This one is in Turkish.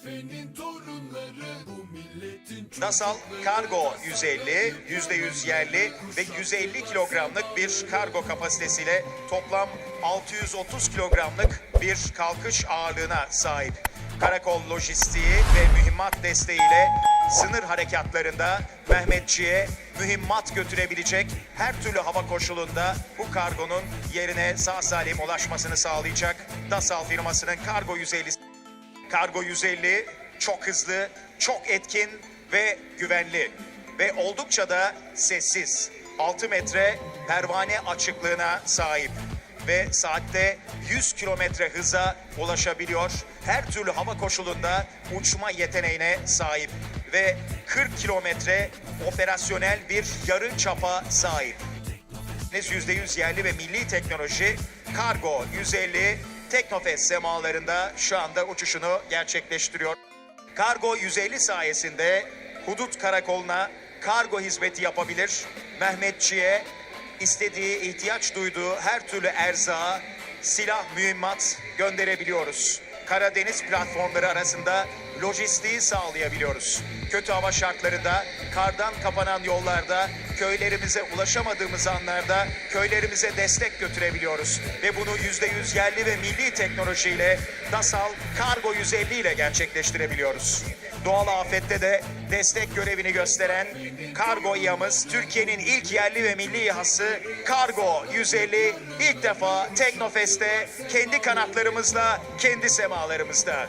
Efe'nin torunları. Bu milletin Nasal Kargo 150, %100 yerli ve 150 kilogramlık bir kargo kapasitesiyle toplam 630 kilogramlık bir kalkış ağırlığına sahip. Karakol lojistiği ve mühimmat desteğiyle sınır harekatlarında Mehmetçi'ye mühimmat götürebilecek her türlü hava koşulunda bu kargonun yerine sağ salim ulaşmasını sağlayacak Dasal firmasının Kargo 150 Kargo 150 çok hızlı, çok etkin ve güvenli ve oldukça da sessiz. 6 metre pervane açıklığına sahip ve saatte 100 kilometre hıza ulaşabiliyor. Her türlü hava koşulunda uçma yeteneğine sahip ve 40 kilometre operasyonel bir yarı çapa sahip. %100 yerli ve milli teknoloji Kargo 150 Teknofest semalarında şu anda uçuşunu gerçekleştiriyor. Kargo 150 sayesinde hudut karakoluna kargo hizmeti yapabilir. Mehmetçi'ye istediği, ihtiyaç duyduğu her türlü erzağı, silah, mühimmat gönderebiliyoruz. Karadeniz platformları arasında lojistiği sağlayabiliyoruz. Kötü hava şartlarında, kardan kapanan yollarda, köylerimize ulaşamadığımız anlarda köylerimize destek götürebiliyoruz. Ve bunu %100 yerli ve milli teknolojiyle Dasal Kargo 150 ile gerçekleştirebiliyoruz. Doğal afette de destek görevini gösteren Kargo İHA'mız Türkiye'nin ilk yerli ve milli İHA'sı Kargo 150 ilk defa Teknofest'te kendi kanatlarımızla kendi semalarımızda.